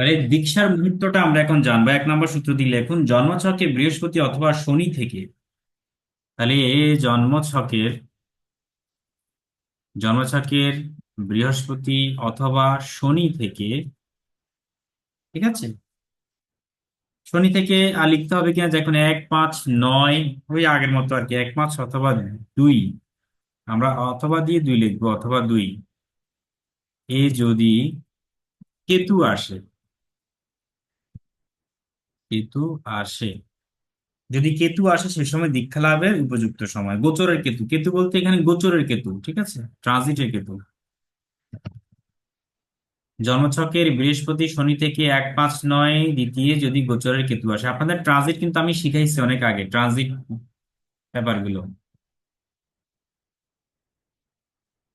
তাহলে দীক্ষার মুহূর্তটা আমরা এখন জানব। এক নম্বর সূত্র দিলে এখন জন্মছকে বৃহস্পতি অথবা শনি থেকে। তাহলে জন্মছকের জন্মছকের বৃহস্পতি অথবা শনি থেকে, ঠিক আছে? শনি থেকে আর লিখতে হবে কিনা? দেখুন, এক, পাঁচ, নয়, ওই আগের মতো আর কি। এক, পাঁচ অথবা দুই। আমরা অথবা দিয়ে দুই লিখব, অথবা দুই। এ যদি কেতু আসে কেতু আসে। যদি কেতু আসে, সে সময় দীক্ষা লাভের উপযুক্ত সময়। গোচরের কেতু। কেতু বলতে এখানে গোচরের কেতু, ঠিক আছে? ট্রানজিটের কেতু। জন্মছকের বৃহস্পতি শনি থেকে এক পাঁচ নয় দ্বিতীয় যদি গোচরের কেতু আসে। আপনাদের ট্রানজিট কিন্তু আমি শিখাইছি অনেক আগে, ট্রানজিট ব্যাপারগুলো।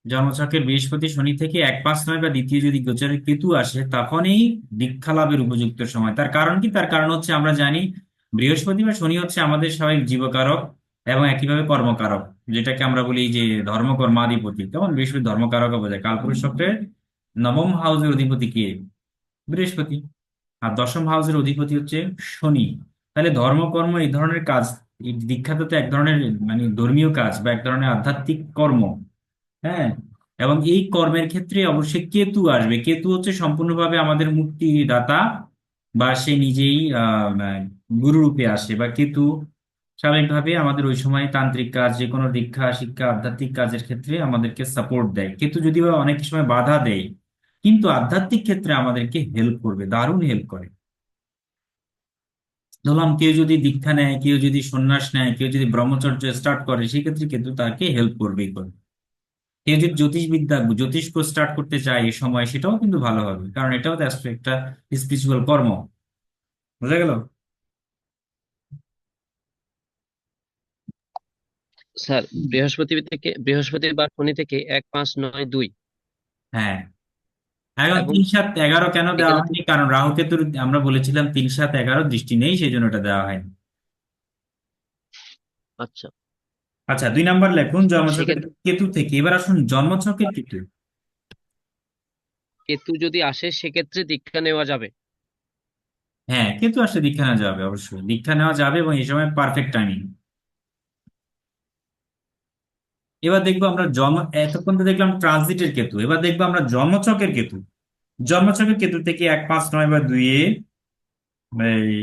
জন্মছকের বৃহস্পতি শনি থেকে এক পাঁচ নয় বা দ্বিতীয় যদি গোচরের কেতু আসে, তখনই দীক্ষা লাভের উপযুক্ত সময়। তার কারণ কি? তার কারণ হচ্ছে আমরা জানি বৃহস্পতি বা শনি হচ্ছে আমাদের স্বাভাবিক জীবকারক এবং একইভাবে কর্মকারক, যেটাকে আমরা বলি যে ধর্মকর্মাধিপতি। তখন বৃহস্পতি ধর্মকারক বোঝায়। কালপুরুষ চক্রের নবম হাউসের অধিপতি কে? বৃহস্পতি। আর দশম হাউসের অধিপতি হচ্ছে শনি। তাহলে ধর্মকর্ম এই ধরনের কাজ, এই দীক্ষাতে তো এক ধরনের মানে ধর্মীয় কাজ বা এক ধরনের আধ্যাত্মিক কর্ম। হ্যাঁ এবং এই কর্মের ক্ষেত্রে অবশ্যই কেতু আসবে। কেতু হচ্ছে সম্পূর্ণভাবে আমাদের মুক্তিদাতা বা সে নিজেই আহ গুরু রূপে আসে বা কেতু স্বাভাবিকভাবে আমাদের ওই সময় তান্ত্রিক কাজ যে কোনো দীক্ষা, শিক্ষা, আধ্যাত্মিক কাজের ক্ষেত্রে আমাদেরকে সাপোর্ট দেয়। কেতু যদি বা অনেক সময় বাধা দেয়, কিন্তু আধ্যাত্মিক ক্ষেত্রে আমাদেরকে হেল্প করবে, দারুণ হেল্প করে। ধরলাম কেউ যদি দীক্ষা নেয়, কেউ যদি সন্ন্যাস নেয়, কেউ যদি ব্রহ্মচর্য স্টার্ট করে, সেক্ষেত্রে কিন্তু তাকে হেল্প করবেই করবে। কেউ যদি জ্যোতিষবিদ্যা জ্যোতিষ স্টার্ট করতে চায় এই সময় সেটাও কিন্তু ভালো হবে। কারণ এটাও তো একটা স্পিরিচুয়াল কর্ম। বুঝা গেল? স্যার বৃহস্পতি থেকে বৃহস্পতিবার শনি থেকে এক পাঁচ নয় দুই। হ্যাঁ। এখন এবং তিন সাত এগারো কেন দেওয়া হয়নি? কারণ রাহু কেতুর আমরা বলেছিলাম তিন সাত এগারো দৃষ্টি নেই সেই জন্য এটা দেওয়া হয়নি। আচ্ছা। আচ্ছা দুই নাম্বার লেখুন জন্মছকের সেক্ষেত্রে কেতু থেকে। এবার আসুন জন্মছকের কেতু? কেতু যদি আসে সেক্ষেত্রে দীক্ষা নেওয়া যাবে। হ্যাঁ কেতু আসলে দীক্ষা নেওয়া যাবে অবশ্যই। দীক্ষা নেওয়া যাবে এবং এই সময় পারফেক্ট টাইমিং এবার দেখব আমরা জন্ম এতক্ষণ তো দেখলাম ট্রানজিটের কেতু। এবার দেখব আমরা জন্মছকের কেতু। জন্মছকের কেতু থেকে এক পাঁচ নয় বা দুইয়ে এই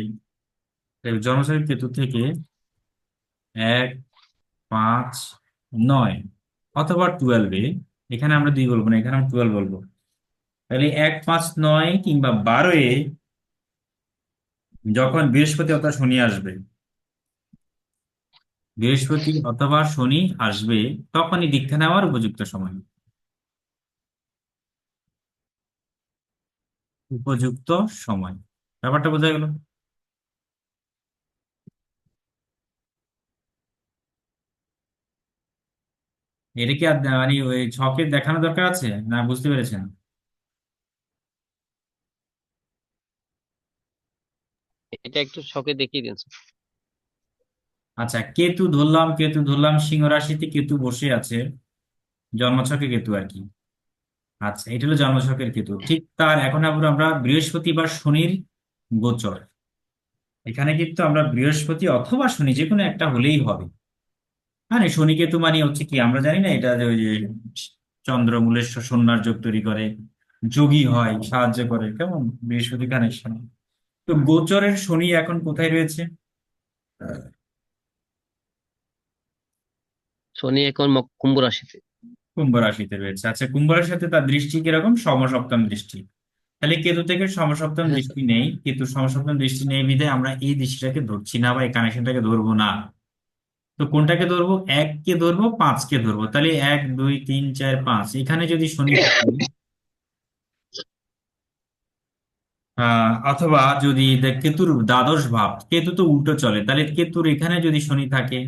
এই জন্মছকের কেতু থেকে এক পাঁচ, নয় অথবা টুয়েলভে এখানে আমরা দুই বলব না, এখানে আমরা টুয়েলভ বলব। তাহলে এক, পাঁচ, নয় কিংবা বারোয় যখন বৃহস্পতি অথবা শনি আসবে, বৃহস্পতি অথবা শনি আসবে, তখনই দীক্ষা নেওয়ার উপযুক্ত সময়। উপযুক্ত সময়। ব্যাপারটা বোঝা গেল? এটা কি আর মানে ওই ছকে দেখানো দরকার আছে? না বুঝতে পেরেছেন? এটা একটু ছকে দেখিয়ে দিন স্যার। আচ্ছা কেতু ধরলাম কেতু ধরলাম সিংহ রাশিতে কেতু বসে আছে। জন্মছকে কেতু আর কি। আচ্ছা এটা হলো জন্মছকের কেতু। ঠিক তার এখন আবার আমরা বৃহস্পতি বা শনির গোচর। এখানে কিন্তু আমরা বৃহস্পতি অথবা শনি যে কোনো একটা হলেই হবে। মানে শনি কেতু মানে হচ্ছে কি আমরা জানি না এটা যে ওই যে চন্দ্রমূলের সন্ন্যাস যোগ তৈরি করে যোগী হয় সাহায্য করে কেমন? বৃহস্পতি কানেকশন তো গোচরের শনি এখন কোথায় রয়েছে? শনি এখন কুম্ভ রাশিতে। কুম্ভ রাশিতে রয়েছে। আচ্ছা কুম্ভ রাশিতে তার দৃষ্টি কীরকম? সমসপ্তম দৃষ্টি। তাহলে কেতু থেকে সমসপ্তম হ্যাঁ দৃষ্টি নেই। কেতু সমসপ্তম দৃষ্টি নেই বিধায় আমরা এই দৃষ্টিটাকে ধরছি না বা এই কানেকশনটাকে ধরবো না। তো কোনটাকে ধরবো? এক কে ধরবো পাঁচ কে ধরবো। তাহলে এক, দুই, তিন, চার, পাঁচ। এখানে যদি শনি অথবা যদি কেতুর দ্বাদশ ভাব, কেতু তো উল্টো চলে। তাহলে কেতুর এখানে যদি শনি থাকে,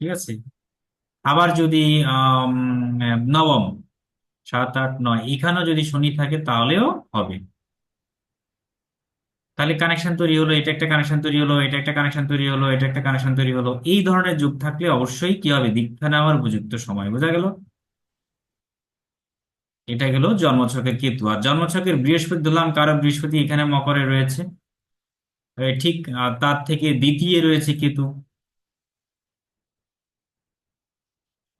ঠিক আছে? আবার যদি নবম, সাত, আট, নয়, এখানেও যদি শনি থাকে, তাহলেও হবে। তাহলে কানেকশন তৈরি হলো, এটা একটা কানেকশন তৈরি হলো, এটা একটা কানেকশন তৈরি হলো, এটা একটা কানেকশন তৈরি হলো। এই ধরনের যুগ থাকলে অবশ্যই কি হবে? দীক্ষা নেওয়ার উপযুক্ত সময়, বোঝা গেল? এটা গেল জন্মছকের কেতু। আর জন্মছকের বৃহস্পতি ধরলাম কারও বৃহস্পতি এখানে মকরে রয়েছে। ঠিক তার থেকে দ্বিতীয় রয়েছে কেতু।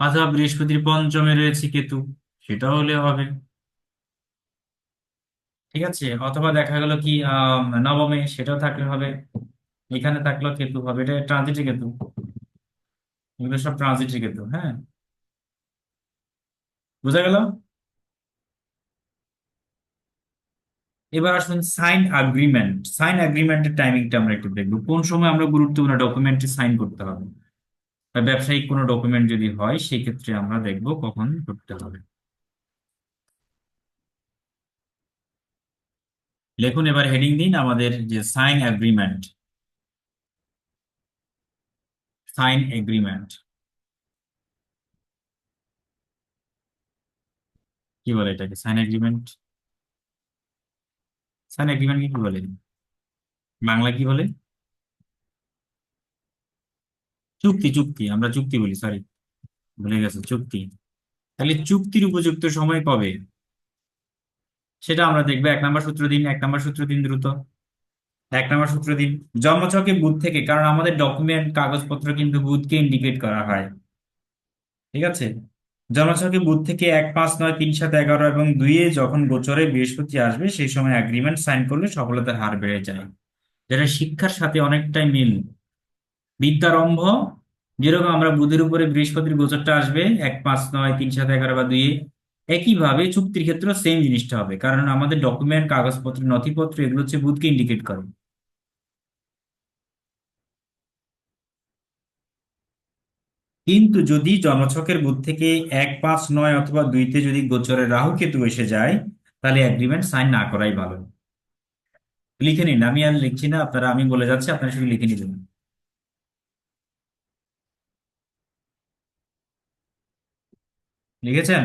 অথবা বৃহস্পতির পঞ্চমে রয়েছে কেতু। সেটা হলে হবে। ঠিক আছে? অথবা দেখা গেল কি, আহ, নবমে সেটাও থাকলে হবে। এখানে থাকলেও কেতু হবে। এটা ট্রানজিটে কেতু। এগুলো সব ট্রানজিটে কেতু হ্যাঁ? বোঝা গেল? এবার আসুন সাইন এগ্রিমেন্ট সাইন এগ্রিমেন্টের টাইমিংটা আমরা একটু দেখব। কোন সময় আমরা গুরুত্বপূর্ণ ডকুমেন্টে সাইন করতে হবে? ব্যবসায়িক কোনো ডকুমেন্ট যদি হয় সেই ক্ষেত্রে আমরা দেখব কখন করতে হবে। লিখুন এবার হেডিং দিন আমাদের যে সাইন এগ্রিমেন্ট সাইন এগ্রিমেন্ট কি বলে এটাকে? সাইন এগ্রিমেন্ট সাইন এগ্রিমেন্ট কি বলে? বাংলা কি বলে? চুক্তি চুক্তি, আমরা চুক্তি বলি সরি ভুলে গেছে, চুক্তি। তাহলে চুক্তির উপযুক্ত সময় কবে? সেটা আমরা দেখব, এক নম্বর সূত্র দিন, এক নম্বর সূত্র দিন দ্রুত। এক নম্বর সূত্র দিন। জন্মছকে বুধ থেকে, কারণ আমাদের ডকুমেন্ট কাগজপত্র কিন্তু বুধকে ইন্ডিকেট করা হয়। ঠিক আছে? জন্মছকে বুধ থেকে এক পাঁচ নয় তিন সাত এগারো এবং দুইয়ে যখন গোচরে বৃহস্পতি আসবে, সেই সময় এগ্রিমেন্ট সাইন করলে সফলতার হার বেড়ে যায়। যেটা শিক্ষার সাথে অনেকটাই মিল। বিদ্যারম্ভ যেরকম আমরা বুধের উপরে বৃহস্পতির গোচরটা আসবে, এক পাঁচ নয় তিন সাত এগারো বা দুইয়ে। একইভাবে চুক্তির ক্ষেত্রে সেম জিনিসটা হবে। কারণ আমাদের ডকুমেন্ট কাগজপত্র, নথিপত্র, এগুলো হচ্ছে বুধকে ইন্ডিকেট করে। কিন্তু যদি জন্মছকের বুধ থেকে এক পাঁচ নয় অথবা দুইতে যদি গোচরে রাহু কেতু এসে যায়, তাহলে এগ্রিমেন্ট সাইন না করাই ভালো। লিখে নিন, আমি আর লিখছি না, আপনারা, আমি বলে যাচ্ছি, আপনারা শুধু লিখে নিবেন লিখেছেন?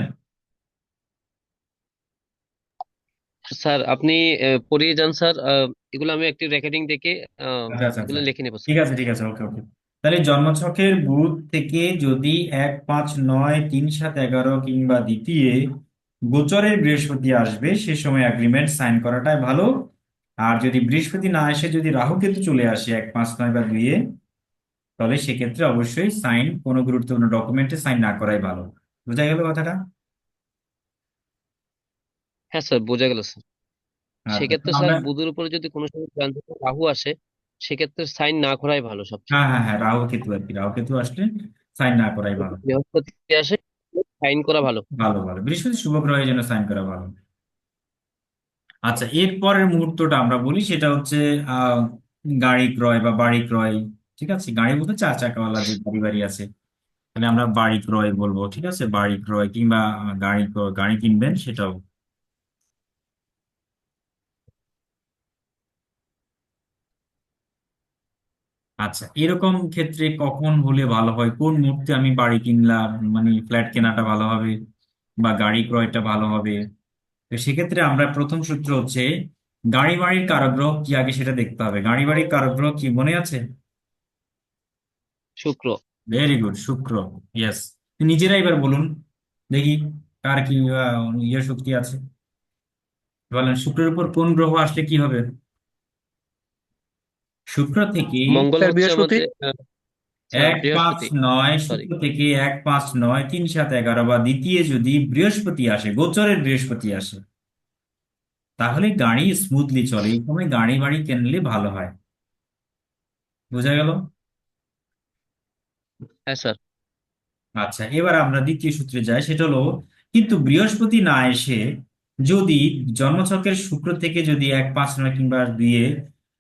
স্যার আপনি পড়িয়ে যান স্যার। এগুলো আমি একটি রেকর্ডিং দেখে আচ্ছা আচ্ছা এগুলো আচ্ছা। লিখে নেব ঠিক আছে ঠিক আছে ওকে ওকে। তাহলে জন্মছকের বুধ থেকে যদি এক পাঁচ নয় তিন সাত এগারো কিংবা দ্বিতীয় গোচরের বৃহস্পতি আসবে সে সময় এগ্রিমেন্ট সাইন করাটাই ভালো। আর যদি বৃহস্পতি না এসে যদি রাহু কেতু চলে আসে এক পাঁচ নয় বা দুইয়ে তাহলে সেক্ষেত্রে অবশ্যই সাইন কোনো গুরুত্বপূর্ণ ডকুমেন্টে সাইন না করাই ভালো। বোঝা গেল কথাটা? হ্যাঁ স্যার বোঝা গেল স্যার আচ্ছা সেক্ষেত্রে স্যার আমরা বুধের উপরে যদি কোনো সময় ট্রানজিটে রাহু আসে সেক্ষেত্রে সাইন না করাই ভালো সবচেয়ে। হ্যাঁ হ্যাঁ হ্যাঁ রাহু কেতু আর কি। রাহু কেতু আসলে সাইন না করাই ভালো। বৃহস্পতি আসে সাইন করা ভালো। ভালো ভালো। বৃহস্পতি শুভ গ্রহের জন্য সাইন করা ভালো। আচ্ছা এর পরের মুহূর্তটা আমরা বলি সেটা হচ্ছে আহ গাড়ি ক্রয় বা বাড়ি ক্রয় ঠিক আছে? গাড়ি বলতে চার চাকাওয়ালা যে গাড়ি বাড়ি আছে তাহলে আমরা বাড়ি ক্রয় বলব ঠিক আছে? বাড়ি ক্রয় কিংবা গাড়ি ক্রয়- গাড়ি কিনবেন সেটাও। আচ্ছা এরকম ক্ষেত্রে কখন হলে ভালো হয়? কোন মুহূর্তে আমি বাড়ি কিনলাম? মানে ফ্ল্যাট কেনাটা ভালো হবে? বা গাড়ি ক্রয়টা ভালো হবে? তো সেক্ষেত্রে আমরা প্রথম সূত্র হচ্ছে গাড়ি বাড়ির কারগ্রহ কি আগে সেটা দেখতে হবে। গাড়ি বাড়ির কারগ্রহ কি মনে আছে? শুক্র। ভেরি গুড শুক্র ইয়েস নিজেরা এবার বলুন দেখি কার কি আহ, ইয়ে শক্তি আছে। বলেন শুক্রের উপর কোন গ্রহ আসলে কি হবে? শুক্র থেকে মঙ্গল স্যার হচ্ছে বৃহস্পতি? আমাদের স্যার এক পাঁচ বৃহস্পতি নয় সরি শুক্র থেকে এক পাঁচ নয় তিন সাত এগারো বা দ্বিতীয় যদি বৃহস্পতি আসে গোচরের বৃহস্পতি আসে তাহলে গাড়ি স্মুথলি চলে। এই সময় গাড়ি বাড়ি কিনলে ভালো হয়। বোঝা গেল? হ্যাঁ স্যার। আচ্ছা এবার আমরা দ্বিতীয় সূত্রে যাই। সেটা হলো কিন্তু বৃহস্পতি না এসে যদি জন্মছকের শুক্র থেকে যদি এক পাঁচ নয় কিংবা দুইয়ে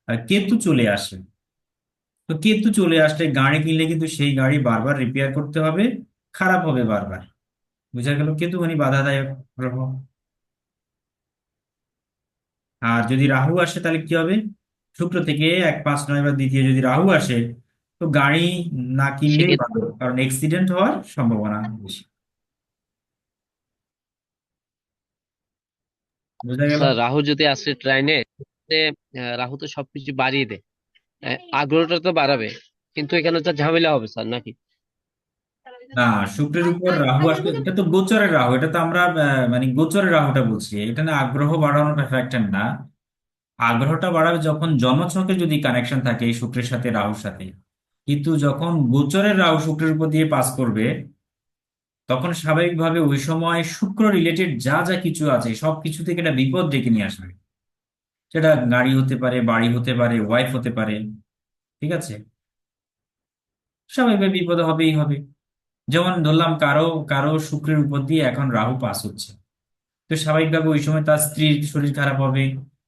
আহ, কেতু চলে আসে। তো কেতু চলে আসলে গাড়ি কিনলে কিন্তু সেই গাড়ি বারবার রিপেয়ার করতে হবে খারাপ হবে বারবার। বুঝা গেল? কেতুখানি বাধাদায়ক গ্রহ আর যদি রাহু আসে তাহলে কি হবে? শুক্র থেকে এক পাঁচ নয় বা দ্বিতীয় যদি রাহু আসে তো গাড়ি না কিনলেই ভালো কারণ অ্যাক্সিডেন্ট হওয়ার সম্ভাবনা বেশি। বোঝা গেল? রাহু যদি আসে ট্রাইনে রাহু তো সবকিছু বাড়িয়ে দেয়। আগ্রহটা তো বাড়াবে। কিন্তু এখানে তো ঝামেলা হবে স্যার নাকি? না শুক্রের উপর রাহু আসলে এটা তো গোচরের রাহু এটা তো আমরা আহ, মানে গোচরের রাহুটা বলছি। এটা না আগ্রহ বাড়ানোর ফ্যাক্টর না। আগ্রহটা বাড়াবে যখন জন্মছকে যদি কানেকশন থাকে এই শুক্রের সাথে রাহুর সাথে। কিন্তু যখন গোচরের রাহু শুক্রের উপর দিয়ে পাস করবে তখন স্বাভাবিকভাবে ওই সময় শুক্র রিলেটেড যা যা কিছু আছে সব কিছু থেকে একটা বিপদ ডেকে নিয়ে আসবে। সেটা গাড়ি হতে পারে, বাড়ি হতে পারে ওয়াইফ হতে পারে, ঠিক আছে? স্বাভাবিকভাবে বিপদ হবেই হবে। যেমন ধরলাম কারও কারও শুক্রের উপর দিয়ে এখন রাহু পাস হচ্ছে। তো স্বাভাবিকভাবে ওই সময় তার স্ত্রীর শরীর খারাপ হবে,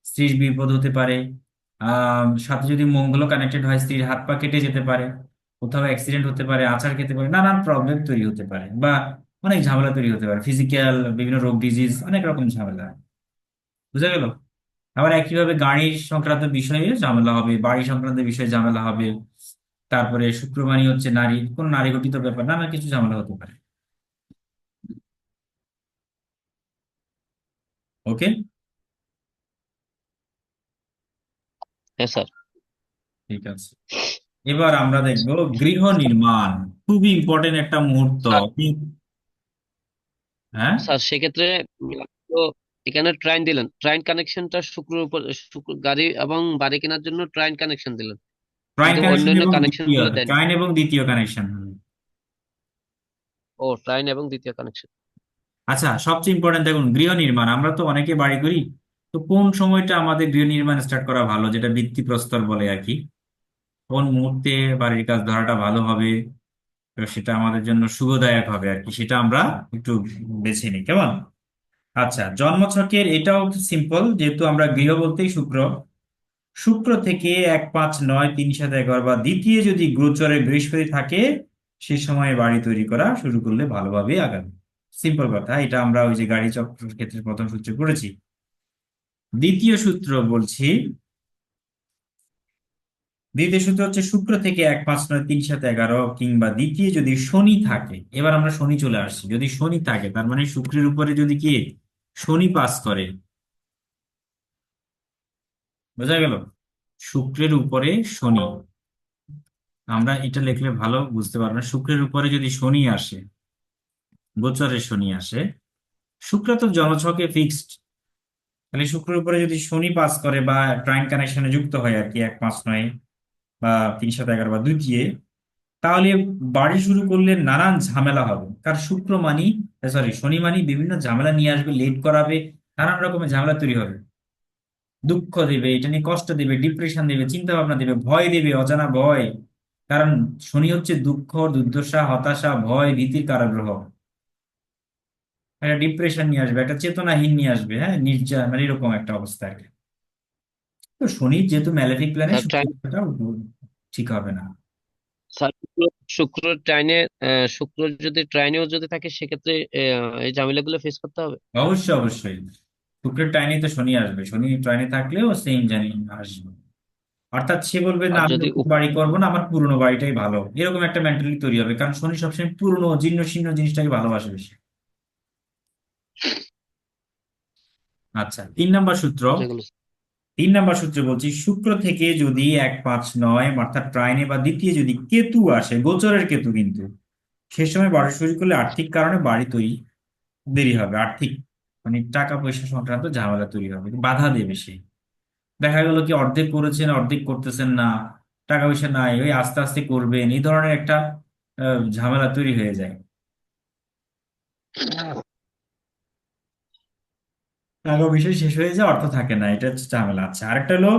স্ত্রীর বিপদ হতে পারে। আহ, সাথে যদি মঙ্গলও কানেক্টেড হয়, স্ত্রীর হাত পা কেটে যেতে পারে, কোথাও অ্যাক্সিডেন্ট হতে পারে আছাড় খেতে পারে, নানান প্রবলেম তৈরি হতে পারে বা অনেক ঝামেলা তৈরি হতে পারে। ফিজিক্যাল বিভিন্ন রোগ ডিজিজ অনেক রকম ঝামেলা। বুঝা গেল? আবার একইভাবে গাড়ি সংক্রান্ত বিষয়ে ঝামেলা হবে বাড়ি সংক্রান্ত বিষয়ে ঝামেলা হবে তারপরে শুক্রবারই হচ্ছে নারী কোন নারী ঘটিত ব্যাপার নানা কিছু ঝামেলা হতে পারে। ওকে? হ্যাঁ স্যার ঠিক আছে। এবার আমরা দেখব গৃহ নির্মাণ খুবই ইম্পর্টেন্ট একটা মুহূর্ত। হ্যাঁ? স্যার সেক্ষেত্রে এখানে ট্রাইন দিলেন। ট্রাইন কানেকশনটা শুক্রের উপর শুক্র গাড়ি এবং বাড়ি কেনার জন্য ট্রাইন কানেকশন দিলেন। ট্রাইন কানেকশন অন্যান্য এবং কানেকশন দেন। ট্রাইন এবং দ্বিতীয় কানেকশন ও ট্রাইন এবং দ্বিতীয় কানেকশন আচ্ছা সবচেয়ে ইম্পর্টেন্ট দেখুন গৃহ নির্মাণ। আমরা তো অনেকে বাড়ি করি তো কোন সময়টা আমাদের গৃহ নির্মাণ স্টার্ট করা ভালো যেটা ভিত্তিপ্রস্তর বলে আর কি? কোন মুহূর্তে বাড়ির কাজ ধরাটা ভালো হবে সেটা আমাদের জন্য শুভদায়ক হবে আর কি সেটা আমরা একটু বেছে নিই কেমন? আচ্ছা জন্ম জন্মছকের এটাও সিম্পল যেহেতু আমরা গৃহ বলতেই শুক্র। শুক্র থেকে এক পাঁচ নয় তিন সাত এগারো বা দ্বিতীয় যদি গোচরে বৃহস্পতি থাকে, সে সময় বাড়ি তৈরি করা শুরু করলে ভালোভাবে আগাবে। সিম্পল কথা, এটা আমরা ওই যে গাড়ি চক্রের ক্ষেত্রে প্রথম সূত্রে পড়েছি। দ্বিতীয় সূত্র বলছি, দ্বিতীয় সূত্র হচ্ছে শুক্র থেকে এক পাঁচ নয় তিন সাত এগারো কিংবা দ্বিতীয় যদি শনি থাকে, এবার আমরা শনি চলে আসছি। যদি শনি থাকে, তার মানে শুক্রের উপরে যদি কি শনি পাস করে। বোঝা গেল? শুক্রের উপরে শনি। আমরা এটা লিখলে ভালো, বুঝতে পারব শুক্রের উপরে যদি শনি আসে, গোচরে শনি আসে, শুক্র তো জনছকে ফিক্সড তাহলে শুক্রের উপরে যদি শনি পাস করে বা ট্রাইন কানেকশনে যুক্ত হয় আর কি, এক পাঁচ নয় বা তিন সাত এগারো বা দ্বিতীয় তাহলে বাড়ি শুরু করলে নানান ঝামেলা হবে। কারণ শুক্র মানি সরি শনি মানি বিভিন্ন ঝামেলা নিয়ে আসবে লেট করাবে নানান রকমের ঝামেলা তৈরি হবে। দুঃখ দেবে এটা নিয়ে কষ্ট দেবে ডিপ্রেশন দেবে চিন্তা ভাবনা দেবে ভয় দেবে অজানা ভয়। কারণ শনি হচ্ছে দুঃখ দুর্দশা হতাশা ভয় ভীতির কারাগ্রহ। একটা ডিপ্রেশন নিয়ে আসবে একটা চেতনাহীন নিয়ে আসবে হ্যাঁ? নির্যাতন মানে এরকম একটা অবস্থা আর কি তো শনির যেহেতু ম্যালেফিক প্ল্যানে স্যার ঠিক হবে না। স্যার শুক্র শুক্র ট্রাইনে শুক্র যদি ট্রাইনেও যদি থাকে সেক্ষেত্রে আহ, এই ঝামেলাগুলো ফেস করতে হবে? অবশ্যই অবশ্যই। শুক্রের টাইনে তো শনি আসবে। শনি ট্রাইনে থাকলেও সেম জানি আসবে। অর্থাৎ সে বলবে না আর আমি যদি নতুন উপ- বাড়ি করব না আমার পুরনো বাড়িটাই ভালো। এরকম একটা মেন্টালিটি তৈরি হবে। কারণ শনি সবসময় পুরনো জীর্ণ শীর্ণ জিনিসটাকে ভালোবাসে বেশি। আচ্ছা তিন নাম্বার সূত্র। যেগুলো তিন নাম্বার সূত্রে বলছি, শুক্র থেকে যদি এক পাঁচ নয়, অর্থাৎ ট্রাইনে বা দ্বিতীয় যদি কেতু আসে, গোচরের কেতু কিন্তু, সে সময় বাড়ি শুরু করলে আর্থিক কারণে বাড়ি তৈরি দেরি হবে, আর্থিক মানে টাকা পয়সা সংক্রান্ত ঝামেলা তৈরি হবে, বাধা দেবে সে। দেখা গেল কি অর্ধেক করেছেন, অর্ধেক করতেছেন না, টাকা পয়সা নাই, ওই আস্তে আস্তে করবেন, এই ধরনের একটা ঝামেলা তৈরি হয়ে যায়। টাকা পয়সা শেষ হয়ে যায় অর্থ থাকে না, এটা হচ্ছে ঝামেলা। আচ্ছা আরেকটা হলো,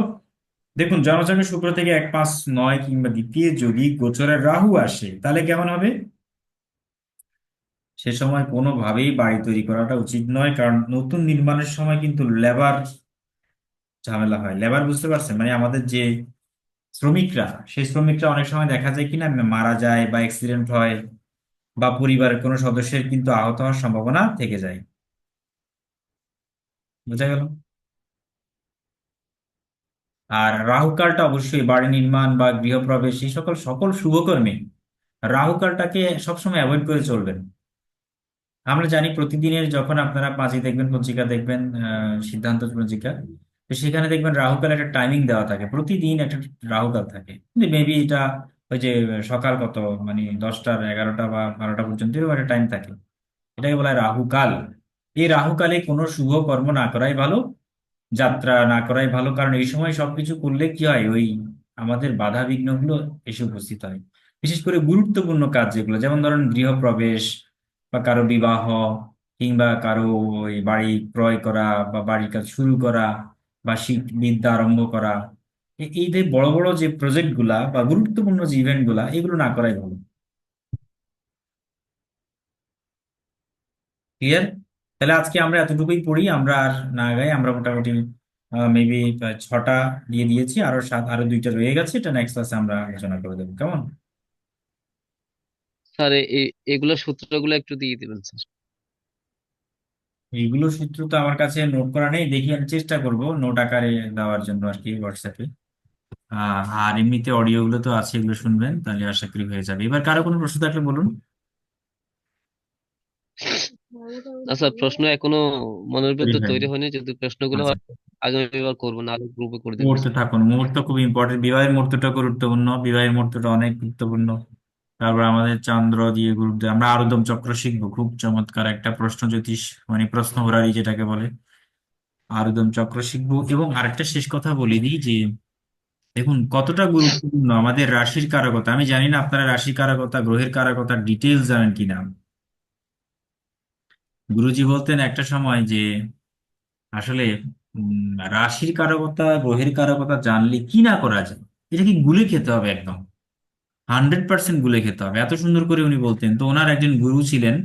দেখুন জন্মচক্রে শুক্র থেকে এক পাঁচ নয় কিংবা দ্বিতীয় যদি গোচরের রাহু আসে, তাহলে কেমন হবে? সে সময় কোনোভাবেই বাড়ি তৈরি করাটা উচিত নয়, কারণ নতুন নির্মাণের সময় কিন্তু লেবার ঝামেলা হয়। লেবার বুঝতে পারছেন? মানে আমাদের যে শ্রমিকরা, সেই শ্রমিকরা অনেক সময় দেখা যায় কিনা মারা যায় বা অ্যাক্সিডেন্ট হয় বা পরিবারের কোনো সদস্যের কিন্তু আহত হওয়ার সম্ভাবনা থেকে যায়। বোঝা গেল? আর রাহুকালটা অবশ্যই বাড়ি নির্মাণ বা গৃহপ্রবেশ, এই সকল সকল শুভকর্মে রাহুকালটাকে সবসময় অ্যাভয়েড করে চলবেন। আমরা জানি প্রতিদিনের যখন আপনারা পাঁচই দেখবেন, পঞ্জিকা দেখবেন সিদ্ধান্ত পঞ্জিকা, তো সেখানে দেখবেন রাহুকাল একটা টাইমিং দেওয়া থাকে। প্রতিদিন একটা রাহুকাল থাকে। মেবি এটা ওই যে সকাল কত মানে দশটার এগারোটা বা বারোটা পর্যন্ত একটা টাইম থাকে। এটাকে বলা হয় রাহুকাল। এই রাহুকালে কোনো শুভ কর্ম না করাই ভালো, যাত্রা না করাই ভালো, কারণ এই সময় সবকিছু করলে কি হয়? ওই আমাদের বাধা বিঘ্নগুলো এসে উপস্থিত হয়। বিশেষ করে গুরুত্বপূর্ণ কাজ যেগুলো, যেমন ধরেন গৃহপ্রবেশ বা কারও বিবাহ কিংবা কারও ওই বাড়ি ক্রয় করা বা বাড়ির কাজ শুরু করা বা শিখ বিদ্যা আরম্ভ করা এই যে বড় বড় যে প্রজেক্টগুলা বা গুরুত্বপূর্ণ যে ইভেন্টগুলা এগুলো না করাই ভালো। ক্লিয়ার তাহলে আজকে আমরা এতটুকুই পড়ি আমরা আর না গাই আমরা মোটামুটি মেবি ছটা দিয়ে দিয়েছি আরও সাত আরও দুইটা রয়ে গেছে এটা নেক্সট ক্লাসে আমরা আলোচনা করে দেবো কেমন? স্যার এগুলো সূত্রগুলো একটু দিয়ে দিবেন স্যার। এইগুলো সূত্র তো আমার কাছে নোট করা নেই দেখি আমি চেষ্টা করব নোট আকারে দেওয়ার জন্য আর কি হোয়াটসঅ্যাপে আর এমনিতে অডিও গুলো তো আছে এগুলো শুনবেন তাহলে আশা করি হয়ে যাবে। এবার কারও কোনো প্রশ্ন থাকলে বলুন। স্যার প্রশ্ন এখনও মনের তৈরি ভিতর তৈরি হয়নি যদি প্রশ্নগুলো আচ্ছা। হয় আগামীবার করব না গ্রুপে করে দেবেন মুহূর্তে থাকুন মুহূর্ত খুব ইম্পর্টেন্ট বিবাহের মুহূর্তটা গুরুত্বপূর্ণ বিবাহের মুহূর্তটা অনেক গুরুত্বপূর্ণ। তারপর আমাদের চন্দ্র দিয়ে গ্রুপ দিয়ে আমরা আরুদম চক্র শিখব খুব চমৎকার একটা প্রশ্ন জ্যোতিষ মানে প্রশ্ন হোরারি যেটাকে বলে। আরুদম চক্র শিখব এবং আরেকটা শেষ কথা বলে দিই যে দেখুন কতটা গুরুত্বপূর্ণ আমাদের রাশির কারকতা। আমি জানি না আপনারা রাশির কারকতা গ্রহের কারকতা ডিটেলস জানেন কিনা। গুরুজি বলতেন একটা সময় যে আসলে উম, রাশির কারকতা গ্রহের কারকতা জানলে কি না করা যায়? এটা কি গুলে খেতে হবে একদম? হান্ড্রেড পার্সেন্ট গুলে খেতে হবে। এত সুন্দর করে উনি বলতেন। তো ওনার একজন গুরু ছিলেন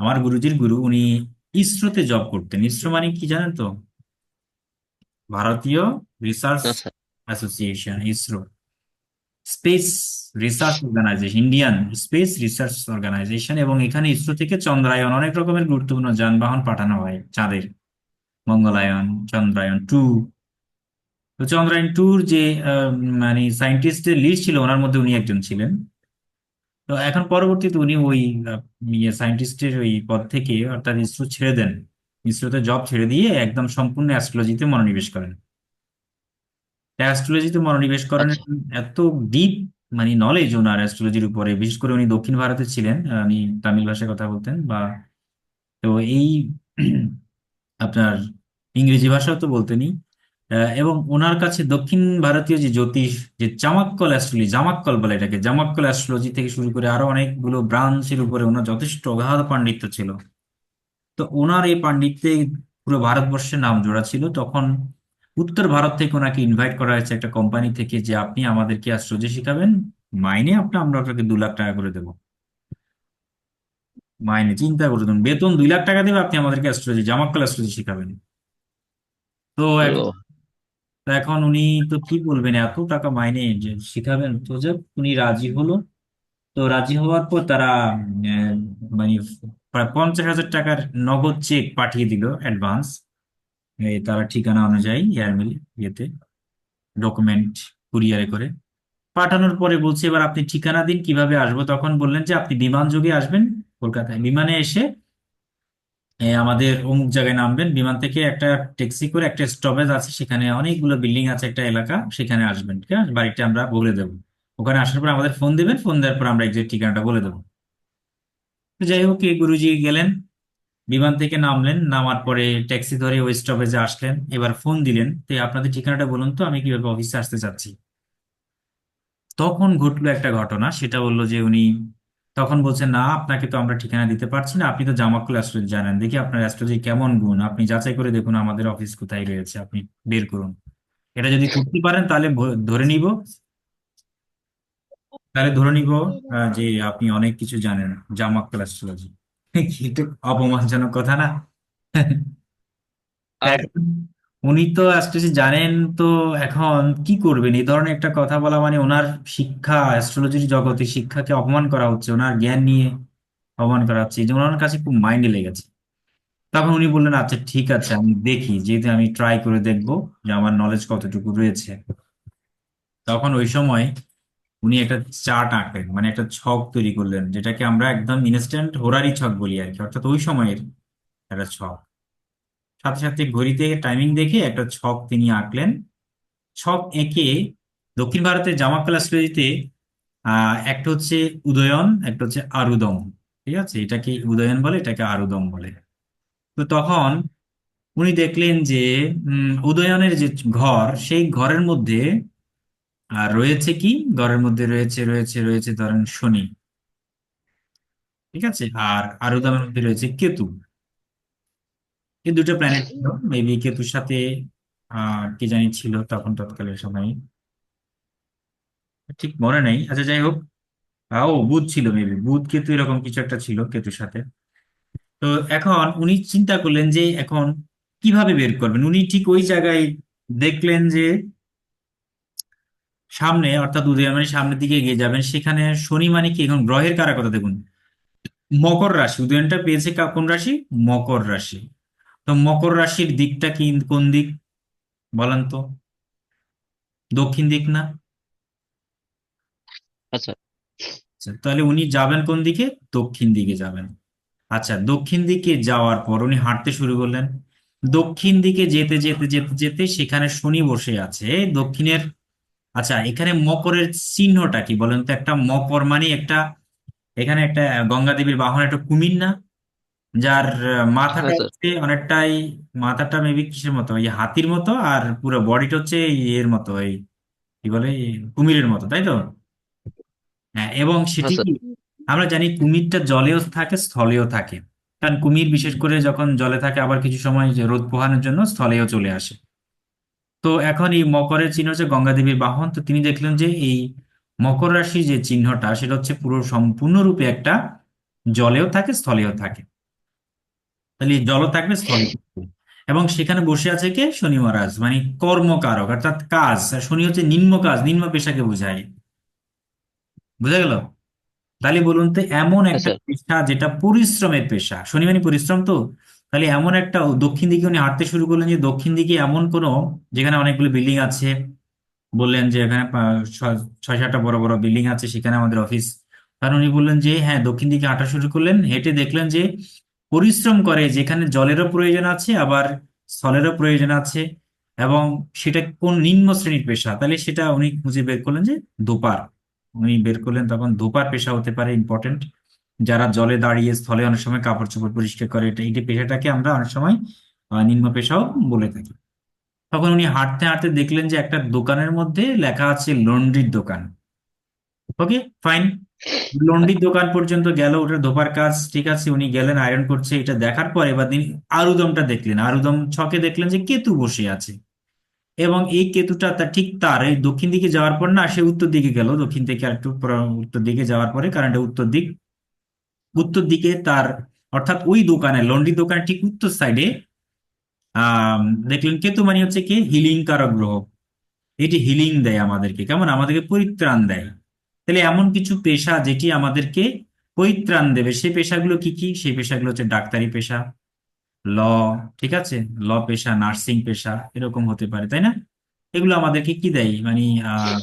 আমার গুরুজির গুরু উনি ইসরোতে জব করতেন। ইসরো মানে কি জানেন তো? ভারতীয় research sir association ISRO. Space research organisation Indian space research organisation এবং এখানে ইসরো থেকে চন্দ্রায়ন অনেক রকমের গুরুত্বপূর্ণ যানবাহন পাঠানো হয়, চাঁদের। মঙ্গলায়ন, চন্দ্রায়ন টু তো চন্দ্রায়ন টুর যে মানে সায়েন্টিস্টের লিস্ট ছিল, ওনার মধ্যে উনি একজন ছিলেন। তো এখন পরবর্তীতে উনি ওই সায়েন্টিস্টের ওই পদ থেকে অর্থাৎ ইসরো ছেড়ে দেন। ইসরোতে জব ছেড়ে দিয়ে একদম সম্পূর্ণ অ্যাস্ট্রোলজিতে মনোনিবেশ করেন। অ্যাস্ট্রোলজিতে মনোনিবেশ করেন আচ্ছা। এত ডিপ মানে নলেজ ওনার অ্যাস্ট্রোলজির উপরে বিশেষ করে উনি দক্ষিণ ভারতে ছিলেন উনি তামিল ভাষায় কথা বলতেন বা তো এই আপনার ইংরেজি ভাষাও তো বলতেনই। আহ, এবং ওনার কাছে দক্ষিণ ভারতীয় যে জ্যোতিষ যে জামাক্কল অ্যাস্ট্রোলজি জামাক্কল বলে এটাকে জামাক্কল অ্যাস্ট্রোলজি থেকে শুরু করে আরও অনেকগুলো ব্রাঞ্চের উপরে ওনার যথেষ্ট অগাধ পাণ্ডিত্য ছিল। তো ওনার এই পাণ্ডিত্যে পুরো ভারতবর্ষের নাম জোড়া ছিল। তখন উত্তর ভারত থেকে ওনাকে ইনভাইট করা হয়েছে একটা কোম্পানি থেকে যে আপনি আমাদেরকে অ্যাস্ট্রোলজি শিখাবেন। মাইনে আপনি আমরা আপনাকে দু লাখ টাকা করে দেবো। মাইনে চিন্তা করুন বেতন দুই লাখ টাকা দেবে আপনি আমাদেরকে অ্যাস্ট্রোলজি জামাক্কল অ্যাস্ট্রোলজি শিখাবেন। তো এখন উনি তো কি বলবেন এত টাকা মাইনে যে শিখাবেন? তো যাক উনি রাজি হলো। তো রাজি হওয়ার পর তারা মানে প্রায় পঞ্চাশ হাজার টাকার নগদ চেক পাঠিয়ে দিল অ্যাডভান্স তারা ঠিকানা অনুযায়ী এয়ারমেল ইয়েতে ডকুমেন্ট কুরিয়ারে করে পাঠানোর পরে বলছে, এবার আপনি ঠিকানা দিন, কীভাবে আসব? তখন বললেন যে, আপনি বিমান যোগে আসবেন কলকাতায়। বিমানে এসে আমাদের অমুক জায়গায় নামবেন। বিমান থেকে একটা ট্যাক্সি করে একটা স্টপেজ আছে সেখানে, অনেকগুলো বিল্ডিং আছে একটা এলাকা, সেখানে আসবেন। ঠিক আছে? বাড়িটা আমরা বলে দেবো। ওখানে আসার পর আমাদের ফোন দিবেন ফোন দেওয়ার পর আমরা এক্সাক্ট ঠিকানাটা বলে দেবো। যাই হোক গুরুজি গেলেন। বিমান থেকে নামলেন, নামার পরে ট্যাক্সি ধরে ওই স্টপেজে আসলেন, এবার ফোন দিলেন, তো, আপনাদের ঠিকানাটা বলুন তো, আমি কীভাবে অফিসে আসতে চাচ্ছি? তখন ঘটলো একটা ঘটনা, সেটা বলল যে উনি তখন বলছেন, না, আপনাকে তো আমরা ঠিকানা দিতে পারছি না, আপনি তো জামাকুল অ্যাস্ট্রোলজি জানেন, দেখি আপনার অ্যাস্ট্রোলজি কেমন গুণ, আপনি যাচাই করে দেখুন আমাদের অফিস কোথায় রয়েছে, আপনি বের করুন। এটা যদি করতে পারেন, তাহলে ধরে নিব। তাহলে ধরে নিব যে আপনি অনেক কিছু জানেন জামাকুল অ্যাস্ট্রোলজি। কি একটু অপমানজনক কথা না। আর এখন উনি তো অ্যাস্ট্রোলজি জানেন তো এখন কি করবেন? এই ধরনের একটা কথা বলা মানে ওনার শিক্ষা অ্যাস্ট্রোলজির জগতে শিক্ষাকে অপমান করা হচ্ছে ওনার জ্ঞান নিয়ে অপমান করা হচ্ছে এই যে ওনার কাছে খুব মাইন্ডে লেগেছে। তখন উনি বললেন আচ্ছা ঠিক আছে আমি দেখি যেহেতু আমি ট্রাই করে দেখব যে আমার নলেজ কতটুকু রয়েছে। তখন ওই সময় উনি একটা চার্ট আঁকলেন মানে একটা ছক তৈরি করলেন, যেটাকে আমরা একদম ইনস্ট্যান্ট হোরারি ছক বলি আর কি, অর্থাৎ ওই সময়ের একটা ছক। সাথে সাথে ঘড়িতে টাইমিং দেখে একটা ছক তিনি আঁকলেন। ছক এঁকে দক্ষিণ ভারতের জামাকাল আহ একটা হচ্ছে উদয়ন, একটা হচ্ছে আরুদম, ঠিক আছে? এটাকে উদয়ন বলে, এটাকে আরুদম বলে। তো তখন উনি দেখলেন যে উদয়নের যে ঘর, সেই ঘরের মধ্যে আর রয়েছে কি? ঘরের মধ্যে রয়েছে রয়েছে রয়েছে ধরেন শনি। ঠিক আছে? আর আরুদমের মধ্যে রয়েছে কেতু। এই দুটো প্ল্যানেট ছিল। মেবি কেতুর সাথে আহ কি জানি ছিল তখন তৎকালীন সময়ে। ঠিক মনে নেই। আচ্ছা যাই হোক। ও বুধ ছিল মেবি বুধ, কেতু এরকম কিছু একটা ছিল কেতুর সাথে। তো এখন উনি চিন্তা করলেন যে এখন কীভাবে বের করবেন? উনি ঠিক ওই জায়গায় দেখলেন যে সামনে অর্থাৎ উদয়নের সামনের দিকে এগিয়ে যাবেন। সেখানে শনি মানে কি? এখন গ্রহের কারা কথা দেখুন। মকর রাশি। উদয়নটা পেয়েছে কোন রাশি? মকর রাশি। তো মকর রাশির দিকটা কি কোন দিক? বলেন তো। দক্ষিণ দিক না? আচ্ছা। আচ্ছা, তাহলে উনি যাবেন কোন দিকে? দক্ষিণ দিকে যাবেন। আচ্ছা দক্ষিণ দিকে যাওয়ার পর উনি হাঁটতে শুরু করলেন। দক্ষিণ দিকে যেতে যেতে যেতে যেতে সেখানে শনি বসে আছে। দক্ষিণের আচ্ছা এখানে মকরের চিহ্নটা কি বলেন তো? একটা মকর মানে একটা এখানে একটা গঙ্গা দেবীর বাহন একটা কুমির না? যার মাথাটা স্যার হচ্ছে অনেকটাই মাথাটা মেবি কিসের মতো? এই হাতির মতো আর পুরো বডিটা হচ্ছে এর মতো এই কি বলে? কুমিরের মতো তাই তো? হ্যাঁ এবং সেটি স্যার কি? আমরা জানি কুমিরটা জলেও থাকে স্থলেও থাকে। কারণ কুমির বিশেষ করে যখন জলে থাকে আবার কিছু সময় রোদ পোহানোর জন্য স্থলেও চলে আসে। তো এখন এই মকরের চিহ্ন হচ্ছে গঙ্গা দেবীর বাহন। তো তিনি দেখলেন যে এই মকর রাশির যে চিহ্নটা সেটা হচ্ছে পুরো সম্পূর্ণরূপে একটা জলেও থাকে স্থলেও থাকে। তাহলে জলও থাকবে স্থলে এবং সেখানে বসে আছে কে? শনি মহারাজ মানে কর্মকারক অর্থাৎ কাজ। শনি হচ্ছে নিম্ন কাজ নিম্ন পেশাকে বোঝায়। বুঝা গেল? তাহলে বলুন তো এমন একটা স্যার পেশা যেটা পরিশ্রমের পেশা। শনি মানে পরিশ্রম তো? তাহলে এমন একটা দক্ষিণ দিকে উনি হাঁটতে শুরু করলেন যে দক্ষিণ দিকে এমন কোনো, যেখানে অনেকগুলো বিল্ডিং আছে। বললেন যে এখানে ছয় সাতটা বড় বড় বিল্ডিং আছে সেখানে আমাদের অফিস। কারণ উনি বললেন যে হ্যাঁ দক্ষিণ দিকে হাঁটা শুরু করলেন, হেঁটে দেখলেন যে পরিশ্রম করে, যেখানে জলেরও প্রয়োজন আছে, আবার স্থলেরও প্রয়োজন আছে, এবং সেটা কোন নিম্ন শ্রেণির পেশা? তাহলে সেটা উনি খুঁজে বের করলেন যে ধোপার উনি বের করলেন, তখন দোপার পেশা হতে পারে ইম্পর্টেন্ট যারা জলে দাঁড়িয়ে স্থলে অনেক সময় কাপড় চোপড় পরিষ্কার করে, এটা এই পেশাটাকে আমরা অনেক সময় নিম্ন পেশাও বলে থাকি। তখন উনি হাঁটতে হাঁটতে দেখলেন যে একটা দোকানের মধ্যে লেখা আছে লন্ড্রির দোকান। ওকে, ফাইন। লন্ড্রির দোকান পর্যন্ত গেল, ওটা ধোপার কাজ, ঠিক আছে, উনি গেলেন, আয়রন করছে, এটা দেখার পর এবার তিনি আরুদমটা দেখলেন। আরুদম ছকে দেখলেন যে কেতু বসে আছে। এবং এই কেতুটা তার ঠিক তার, এই দক্ষিণ দিকে যাওয়ার পর না, সে উত্তর দিকে গেল। দক্ষিণ থেকে আর একটু উত্তর দিকে যাওয়ার পরে কারণ উত্তর দিক। উত্তর দিকে তার, অর্থাৎ ওই দোকানে, লন্ড্রি দোকানের ঠিক উত্তর সাইডে আহ দেখলেন কেতু মানে হচ্ছে কি? হিলিং কারক গ্রহ। এটি হিলিং দেয় আমাদেরকে। কেমন? আমাদেরকে পরিত্রাণ দেয়। তাহলে এমন কিছু পেশা যেটি আমাদেরকে পরিত্রাণ দেবে। সেই পেশাগুলো কি কি? সেই পেশাগুলো হচ্ছে ডাক্তারি পেশা, ল, ঠিক আছে? ল পেশা, নার্সিং পেশা, এরকম হতে পারে, তাই না? এগুলো আমাদেরকে কি দেয়? মানে আহ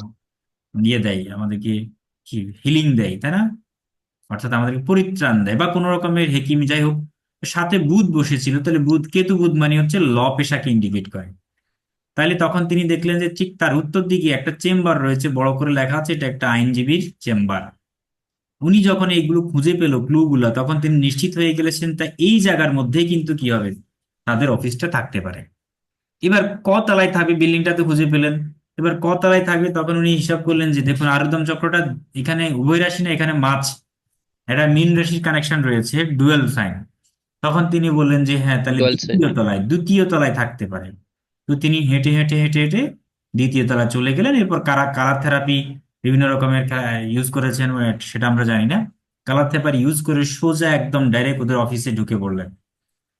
ইয়ে দেয়, আমাদেরকে কি? হিলিং দেয়, তাই না? অর্থাৎ আমাদেরকে পরিত্রাণ দেয় বা কোনো রকমের হেকিম যাই হোক, সাথে বুধ বসেছিল, তাহলে বুধ, কেতু বুধ মানে হচ্ছে ল পেশাকে ইন্ডিকেট করে। তাহলে তখন তিনি দেখলেন যে ঠিক তার উত্তর দিকে একটা চেম্বার রয়েছে, বড় করে লেখা আছে, এটা একটা আইনজীবীর চেম্বার। উনি যখন এইগুলো খুঁজে পেল ক্লুগুলো, তখন তিনি নিশ্চিত হয়ে গেলেছেন, তা এই জায়গার মধ্যেই কিন্তু কি হবে? তাদের অফিসটা থাকতে পারে। এবার ক তলায় থাকবে বিল্ডিংটাতে খুঁজে পেলেন। এবার ক তলায় থাকবে, তখন উনি হিসাব করলেন যে দেখুন, আরুদম চক্রটা এখানে, উভয় রাশি না, এখানে মাছ। একটা মীন রাশির কানেকশন রয়েছে ডুয়েল সাইন তখন তিনি বললেন যে হ্যাঁ তাহলে দ্বিতীয় তলায় দ্বিতীয় তলায় থাকতে পারে। তো তিনি হেঁটে হেঁটে হেঁটে হেঁটে দ্বিতীয় তলায় চলে গেলেন। এরপর কারা কালার থেরাপি বিভিন্ন রকমের ইউজ করেছেন আহ, সেটা আমরা জানি না। কালার থেরাপি ইউজ করে সোজা একদম ডাইরেক্ট ওদের অফিসে ঢুকে পড়লেন।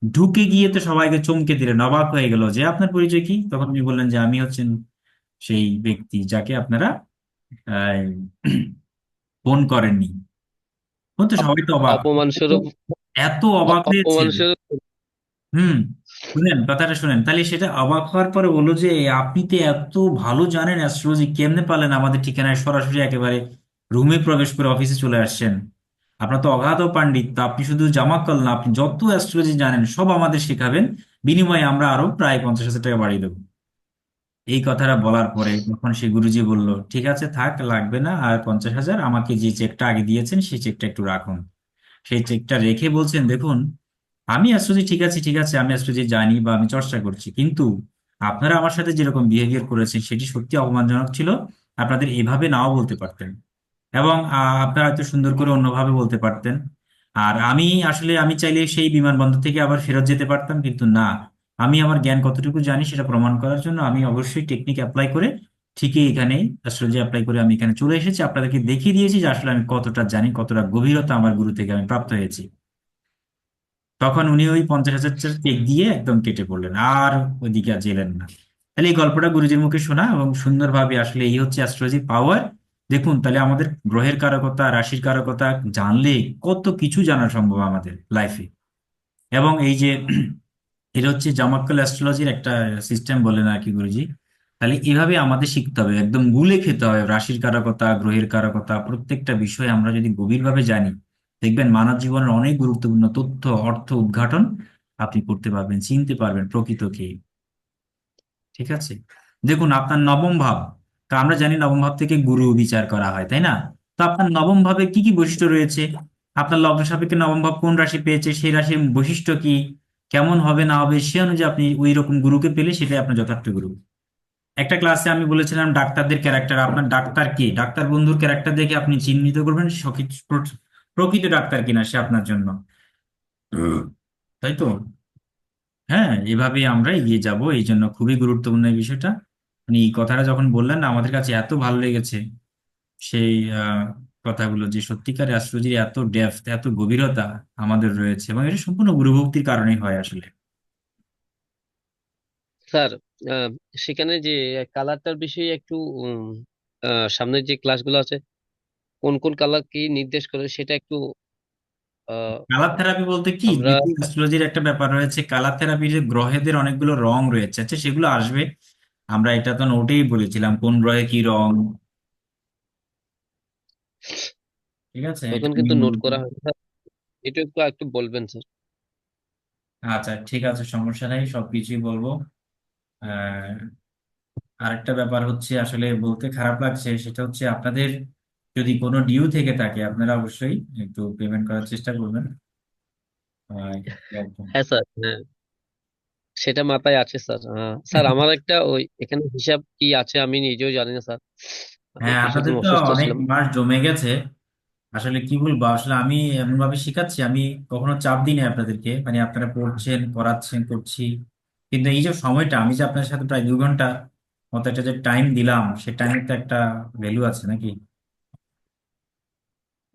ঢুকে গিয়ে তো সবাইকে চমকে দিলেন অবাক হয়ে গেল যে আপনার পরিচয় কি? তখন উনি বললেন যে আমি হচ্ছেন সেই ব্যক্তি যাকে আপনারা ফোন করেননি। তখন তো সবাই তো অবাক। অপমান স্বরূপ এত অবাক হয়েছে। স্বরূপ হুম শুনেন কথাটা শুনেন। তাহলে সেটা অবাক হওয়ার পরে বলল যে আপনি তো এত ভালো জানেন অ্যাস্ট্রোলজি কেমনে পারলেন আমাদের ঠিকানায় সরাসরি একেবারে রুমে প্রবেশ করে অফিসে চলে আসছেন? আপনার তো অগাধ পাণ্ডিত তো আপনি শুধু জামাকল না আপনি যত অ্যাস্ট্রোলজি জানেন সব আমাদের শেখাবেন। বিনিময়ে আমরা আরও প্রায় পঞ্চাশ হাজার টাকা বাড়িয়ে দেবো। এই কথাটা বলার পরে তখন সে গুরুজি বলল, ঠিক আছে, থাক, লাগবে না। আর পঞ্চাশ হাজার আমাকে যে চেকটা আগে দিয়েছেন, সেই চেকটা একটু রাখুন। সেই চেকটা রেখে বলছেন, দেখুন, আমি অ্যাস্ট্রোলজি ঠিক আছে ঠিক আছে, আমি অ্যাস্ট্রোলজি জানি বা আমি চর্চা করছি, কিন্তু আপনারা আমার সাথে যেরকম বিহেভিয়ার করেছেন, সেটি সত্যি অপমানজনক ছিল। আপনাদের এভাবে নাও বলতে পারতেন এবং আপনারা হয়তো সুন্দর করে অন্যভাবে বলতে পারতেন। আর আমি আসলে, আমি চাইলে সেই বিমানবন্দর থেকে আবার ফেরত যেতে পারতাম, কিন্তু না। আমি আমার জ্ঞান কতটুকু জানি সেটা প্রমাণ করার জন্য আমি অবশ্যই টেকনিক অ্যাপ্লাই করে ঠিকই এখানে অ্যাস্ট্রোলজি অ্যাপ্লাই করে আমি এখানে চলে এসেছি। আপনাদেরকে দেখিয়ে দিয়েছি যে আসলে আমি কতটা জানি, কতটা গভীরতা আমার গুরু থেকে আমি প্রাপ্ত হয়েছি। তখন উনি ওই পঞ্চাশ হাজার চেক দিয়ে একদম কেটে পড়লেন, আর ওইদিকে আর জেলেন না। তাহলে এই গল্পটা গুরুজির মুখে শোনা এবং সুন্দরভাবে আসলে এই হচ্ছে অ্যাস্ট্রোলজির পাওয়ার দেখুন, তাহলে আমাদের গ্রহের কারকতা, রাশির কারকতা, জানলে কত কিছু জানা সম্ভব আমাদের লাইফে এবং এই যে এটা হচ্ছে জামাক্কাল অ্যাস্ট্রোলজির একটা সিস্টেম বলেন আর কি গুরুজি? তাহলে এভাবে আমাদের শিখতে হবে, একদম গুলে খেতে হবে। রাশির কারকতা, গ্রহের কারকতা, প্রত্যেকটা বিষয়ে আমরা যদি গভীরভাবে জানি, দেখবেন মানব জীবনের অনেক গুরুত্বপূর্ণ তথ্য, অর্থ উদ্ঘাটন আপনি করতে পারবেন, চিনতে পারবেন প্রকৃত কি ঠিক আছে? দেখুন, আপনার নবম ভাব। তা আমরা জানি নবম ভাব থেকে গুরু বিচার করা হয়, তাই না? তো আপনার নবম ভাবে কি কি বৈশিষ্ট্য রয়েছে? আপনার লগ্ন সাপেক্ষে নবম ভাব কোন রাশি পেয়েছে? সেই রাশির বৈশিষ্ট্য কি? কেমন হবে না হবে সে অনুযায়ী আপনি ওই রকম গুরুকে পেলে সেটাই আপনার যথার্থ গুরু একটা ক্লাসে আমি বলেছিলাম ডাক্তারদের ক্যারেক্টার আপনার ডাক্তার কে? ডাক্তার বন্ধুর ক্যারেক্টার দেখে আপনি চিহ্নিত করবেন প্রকৃত ডাক্তার কিনা সে আপনার জন্য। তাই তো? হ্যাঁ এভাবে আমরা এগিয়ে যাব এই জন্য খুবই গুরুত্বপূর্ণ এই বিষয়টা। আপনি এই কথাটা যখন বললেন না আমাদের কাছে এত ভালো লেগেছে। সেই আহ, কথাগুলো যে সত্যিকার অ্যাস্ট্রোলজির এত ডেপথ এত গভীরতা আমাদের রয়েছে এবং এটা সম্পূর্ণ গুরুভক্তির কারণেই হয় আসলে। স্যার সেখানে যে কালারটার বিষয়ে একটু সামনের যে ক্লাসগুলো আছে কোন কোন কালার কি নির্দেশ করে সেটা একটু কালার থেরাপি বলতে কি? আমরা অ্যাস্ট্রোলজির একটা ব্যাপার রয়েছে। কালার থেরাপির যে গ্রহেদের অনেকগুলো রং রয়েছে আচ্ছা সেগুলো আসবে। আমরা এটা তো নোটেই বলেছিলাম কোন গ্রহে কি রং ঠিক আছে? এখন কিন্তু নোট করা হয় স্যার এটা একটু একটু বলবেন স্যার আচ্ছা ঠিক আছে সমস্যা নেই সবকিছুই বলব। আহ আরেকটা ব্যাপার হচ্ছে আসলে বলতে খারাপ লাগছে সেটা হচ্ছে আপনাদের যদি কোনো ডিউ থেকে থাকে আপনারা অবশ্যই একটু পেমেন্ট করার চেষ্টা করবেন। আহ, একদম। হ্যাঁ স্যার হ্যাঁ। সেটা মাথায় আছে স্যার স্যার আমার একটা ওই এখানে হিসাব কি আছে আমি নিজেও জানি না স্যার হ্যাঁ আপনাদের কিছুদিন তো অসুস্থ অনেক ছিলাম মাস জমে গেছে। আসলে কি বলব আসলে আমি এমন ভাবে শিখাচ্ছি আমি কখনো চাপ দিই না আপনাদেরকে। মানে আপনারা পড়ছেন পড়াচ্ছেন করছি। কিন্তু এই যে সময়টা আমি যে আপনার সাথে প্রায় দু ঘণ্টা মতো একটা যে টাইম দিলাম সে টাইমের তো একটা ভ্যালু আছে নাকি?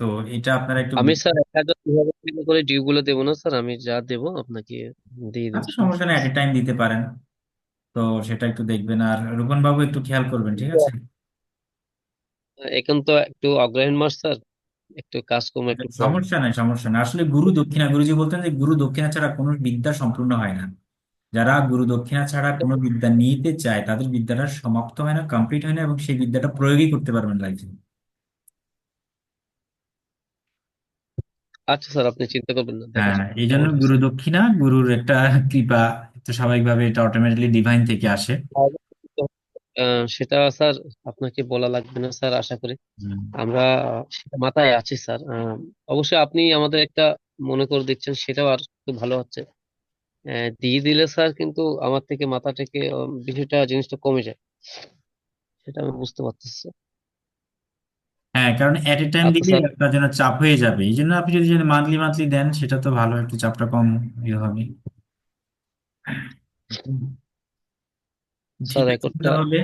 তো এটা আপনারা একটু আমি বুঝ- স্যার এক হাজার দু হাজার টাকা করে ডিউ গুলো দেবো না স্যার আমি যা দেবো আপনাকে দিয়ে দেবো আচ্ছা সমস্যা নেই এট টাইম দিতে পারেন। তো সেটা একটু দেখবেন। আর রূপন বাবু একটু খেয়াল করবেন ঠিক আছে? এখন তো একটু অগ্রহায়ণ মাস স্যার। একটু কাজকর্ম একটু কম। সমস্যা নাই সমস্যা নাই। আসলে গুরু দক্ষিণা গুরুজি বলতেন যে গুরু দক্ষিণা ছাড়া কোনো বিদ্যা সম্পূর্ণ হয় না। যারা গুরু দক্ষিণা ছাড়া কোনো বিদ্যা নিতে চায় তাদের বিদ্যাটা সমাপ্ত হয় না কমপ্লিট হয় না এবং সেই বিদ্যাটা প্রয়োগই করতে পারবেন লাইফে আচ্ছা স্যার আপনি চিন্তা করবেন না। দেখা হ্যাঁ যাবে এই জন্য গুরু দক্ষিণা গুরুর একটা কৃপা তো স্বাভাবিকভাবে এটা অটোমেটিকলি ডিভাইন থেকে আসে। সেটা স্যার আপনাকে বলা লাগবে না স্যার আশা করি। আমরা সেটা মাথায় আছি স্যার। অবশ্যই আপনি আমাদের একটা মনে করে দিচ্ছেন সেটাও আর একটু ভালো হচ্ছে। দিয়ে দিলে স্যার কিন্তু আমার থেকে মাথা থেকে বিষয়টা জিনিসটা কমে যায়। সেটা আমি বুঝতে পারতেছি। হ্যাঁ কারণ এট এ টাইম আচ্ছা দিলে স্যার। আপনার জন্য চাপ হয়ে যাবে। এই জন্য আপনি যদি মান্থলি মান্থলি দেন সেটা তো ভালো একটু চাপটা কম ইয়ে হবে। ঠিক স্যার আছে রেকর্ডটা তাহলে